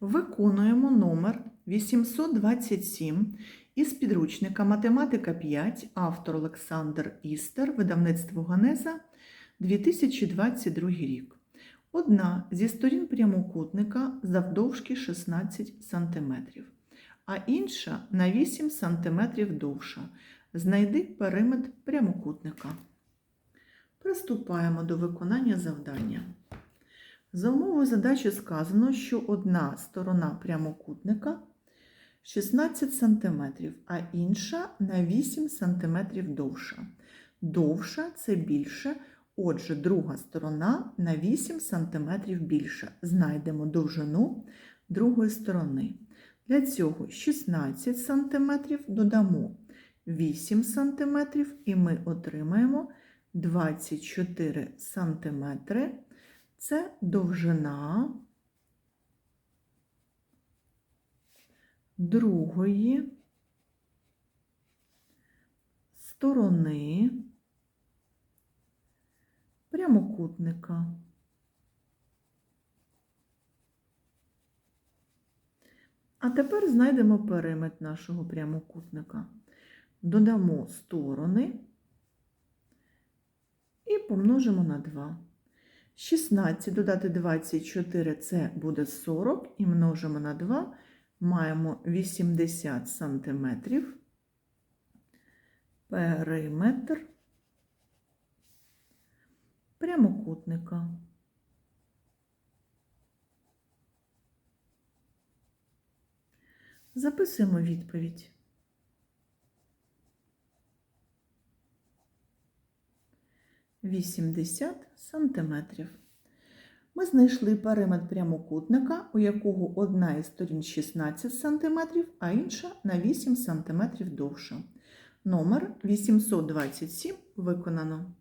Виконуємо номер 827 із підручника Математика 5, автор Олександр Істер, видавництво Ганеза, 2022 рік. Одна зі сторін прямокутника завдовжки 16 см, а інша на 8 см довша. Знайди периметр прямокутника. Приступаємо до виконання завдання. За умовою задачі сказано, що одна сторона прямокутника 16 см, а інша на 8 см довша. Довша це більше, отже, друга сторона на 8 см більша. Знайдемо довжину другої сторони. Для цього 16 см додамо 8 см і ми отримаємо 24 см. Це довжина другої сторони прямокутника. А тепер знайдемо периметр нашого прямокутника. Додамо сторони і помножимо на 2. 16 додати 24 це буде 40 і множимо на 2, маємо 80 сантиметрів. Периметр прямокутника. Записуємо відповідь. Вісімдесят сантиметрів. Ми знайшли периметр прямокутника, у якого одна із сторін 16 см, а інша на 8 см довша. Номер 827 виконано.